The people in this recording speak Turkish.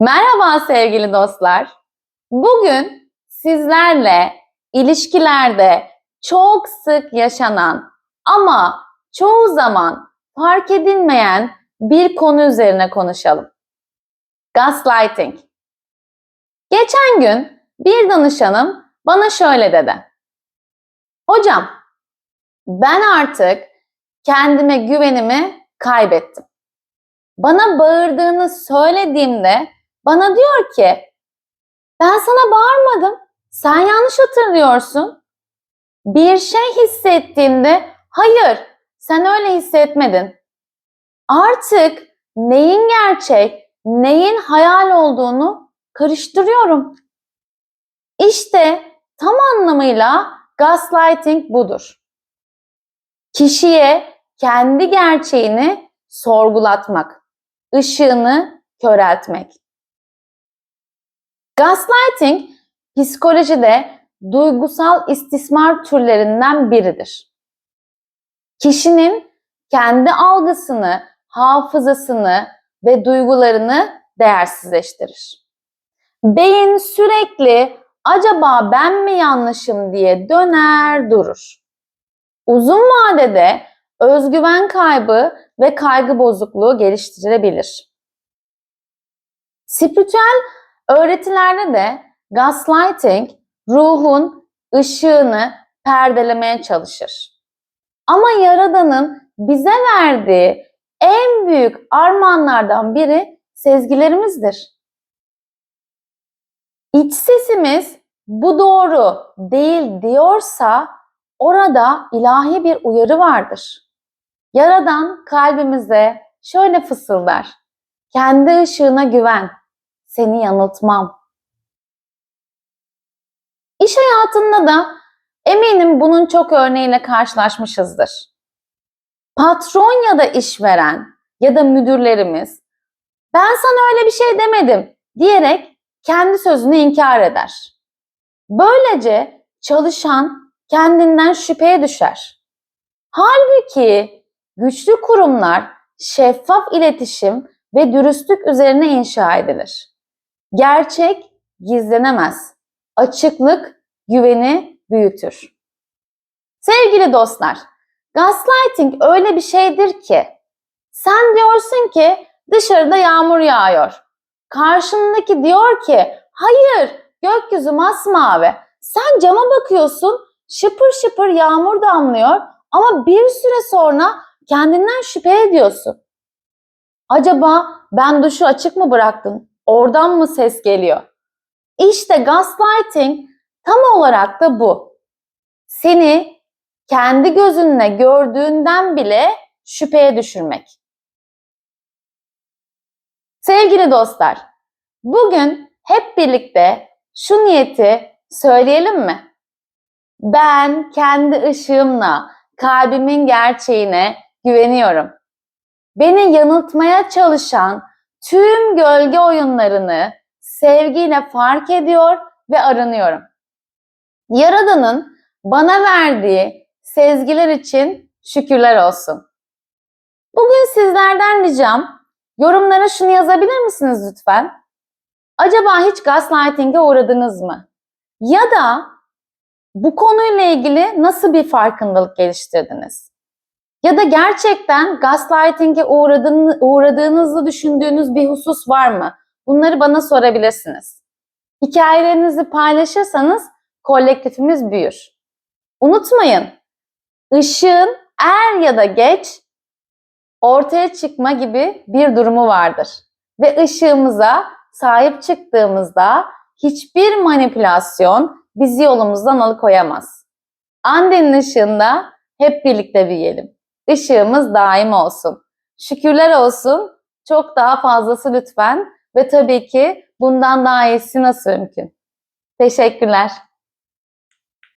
Merhaba sevgili dostlar. Bugün sizlerle ilişkilerde çok sık yaşanan ama çoğu zaman fark edilmeyen bir konu üzerine konuşalım. Gaslighting. Geçen gün bir danışanım bana şöyle dedi. Hocam, ben artık kendime güvenimi kaybettim. Bana bağırdığını söylediğimde bana diyor ki ben sana bağırmadım. Sen yanlış hatırlıyorsun. Bir şey hissettiğimde hayır sen öyle hissetmedin. Artık neyin gerçek, neyin hayal olduğunu karıştırıyorum. İşte tam anlamıyla gaslighting budur. Kişiye kendi gerçeğini sorgulatmak, ışığını köreltmek. Gaslighting psikolojide duygusal istismar türlerinden biridir. Kişinin kendi algısını, hafızasını ve duygularını değersizleştirir. Beyin sürekli acaba ben mi yanlışım diye döner durur. Uzun vadede özgüven kaybı ve kaygı bozukluğu geliştirebilir. Spiritüel öğretilerde de gaslighting ruhun ışığını perdelemeye çalışır. Ama Yaradan'ın bize verdiği en büyük armağanlardan biri sezgilerimizdir. İç sesimiz bu doğru değil diyorsa orada ilahi bir uyarı vardır. Yaradan kalbimize şöyle fısıldar. Kendi ışığına güven. Seni yanıltmam. İş hayatında da eminim bunun çok örneğiyle karşılaşmışızdır. Patron ya da işveren ya da müdürlerimiz ben sana öyle bir şey demedim diyerek kendi sözünü inkar eder. Böylece çalışan kendinden şüpheye düşer. Halbuki güçlü kurumlar şeffaf iletişim ve dürüstlük üzerine inşa edilir. Gerçek gizlenemez. Açıklık güveni büyütür. Sevgili dostlar, gaslighting öyle bir şeydir ki sen diyorsun ki dışarıda yağmur yağıyor. Karşındaki diyor ki hayır gökyüzü masmavi. Sen cama bakıyorsun şıpır şıpır yağmur damlıyor ama bir süre sonra kendinden şüphe ediyorsun. Acaba ben duşu açık mı bıraktım? Oradan mı ses geliyor? İşte gaslighting tam olarak da bu. Seni kendi gözünle gördüğünden bile şüpheye düşürmek. Sevgili dostlar, bugün hep birlikte şu niyeti söyleyelim mi? Ben kendi ışığımla kalbimin gerçeğine güveniyorum. Beni yanıltmaya çalışan tüm gölge oyunlarını sevgiyle fark ediyor ve arınıyorum. Yaradan'ın bana verdiği sezgiler için şükürler olsun. Bugün sizlerden ricam yorumlara şunu yazabilir misiniz lütfen? Acaba hiç gaslighting'e uğradınız mı? Ya da bu konuyla ilgili nasıl bir farkındalık geliştirdiniz? Ya da gerçekten gaslighting'e uğradığını, uğradığınızı düşündüğünüz bir husus var mı? Bunları bana sorabilirsiniz. Hikayelerinizi paylaşırsanız kolektifimiz büyür. Unutmayın, ışığın er ya da geç ortaya çıkma gibi bir durumu vardır. Ve ışığımıza sahip çıktığımızda hiçbir manipülasyon bizi yolumuzdan alıkoyamaz. Andenin ışığında hep birlikte büyüyelim. Işığımız daim olsun. Şükürler olsun. Çok daha fazlası lütfen. Ve tabii ki bundan daha iyisi nasıl mümkün? Teşekkürler.